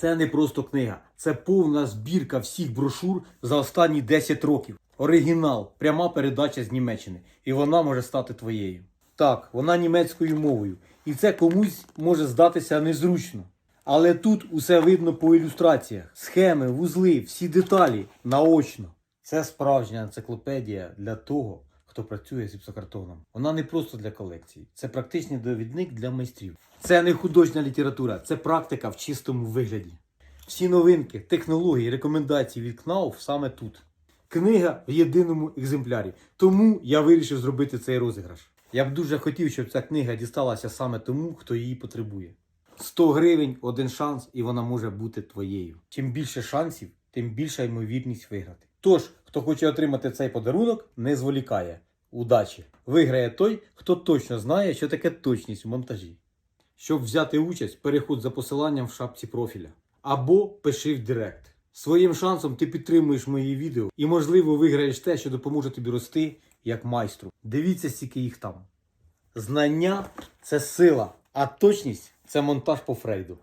Це не просто книга, це повна збірка всіх брошур за останні 10 років. Оригінал, пряма передача з Німеччини. І вона може стати твоєю. Так, вона німецькою мовою. І це комусь може здатися незручно. Але тут усе видно по ілюстраціях: схеми, вузли, всі деталі наочно. Це справжня енциклопедія для того, хто працює з гіпсокартоном. Вона не просто для колекції, це практичний довідник для майстрів. Це не художня література, це практика в чистому вигляді. Всі новинки, технології, рекомендації від КНАУФ саме тут. Книга в єдиному екземплярі. Тому я вирішив зробити цей розіграш. Я б дуже хотів, щоб ця книга дісталася саме тому, хто її потребує. 100 гривень, один шанс, і вона може бути твоєю. Чим більше шансів, тим більша ймовірність виграти. Тож, хто хоче отримати цей подарунок, не зволікає. Удачі! Виграє той, хто точно знає, що таке точність в монтажі. Щоб взяти участь, переходь за посиланням в шапці профіля. Або пиши в Директ. Своїм шансом ти підтримуєш мої відео і, можливо, виграєш те, що допоможе тобі рости як майстру. Дивіться, скільки їх там. Знання це сила, а точність це монтаж по Фрейду.